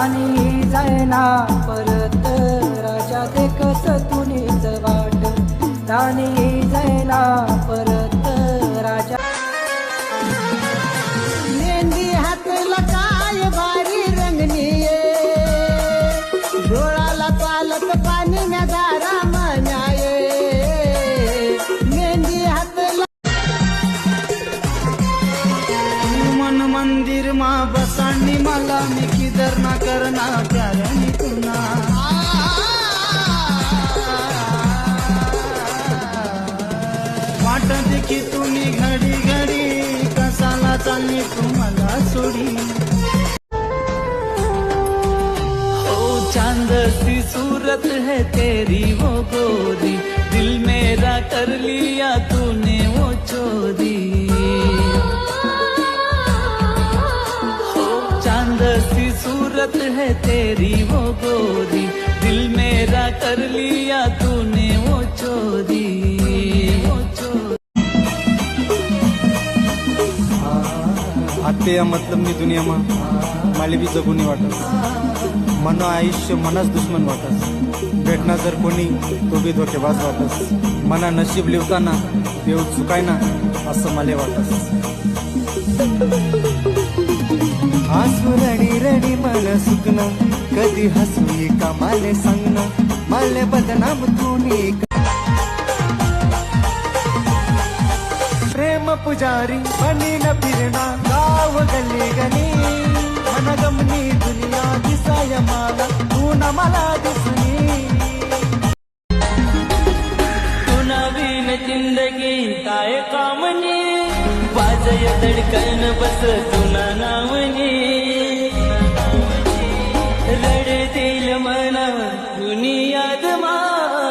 आणि जायना परत. राजा देखत तुनीच वाट. जायना परत. मन मंदिर मा बसांनी मला मी किदर ना करना प्यार मी वाटत की तुम्ही घडी घडी, कसाला चालली तुम्हाला सोडी। ओ चाँद, सी सूरत है तेरी वो गोरी। सूरत है तेरी वो गोरी। दिल मेरा कर लिया तूने वो चोरी। या मतलब मी। दुनियामा मला बी जगुनी वाटस मन आयुष्य मनाच दुश्मन वाटस भेटना जर कोणी तो बी धोकेबाज वाटस मना नशीब लिवताना देव चुकायना असं मला वाटस रडी सुकणं कधी हसू का माले सांगणं माले बदनाम तुम्ही प्रेम पुजारी बनी न फिरणा गाव गल्ली गली मन गमनी दुनिया दिसाय मला तू न मला दिसनी तू नवीन जिंदगी काय कामनी वाजय तडकन बस तू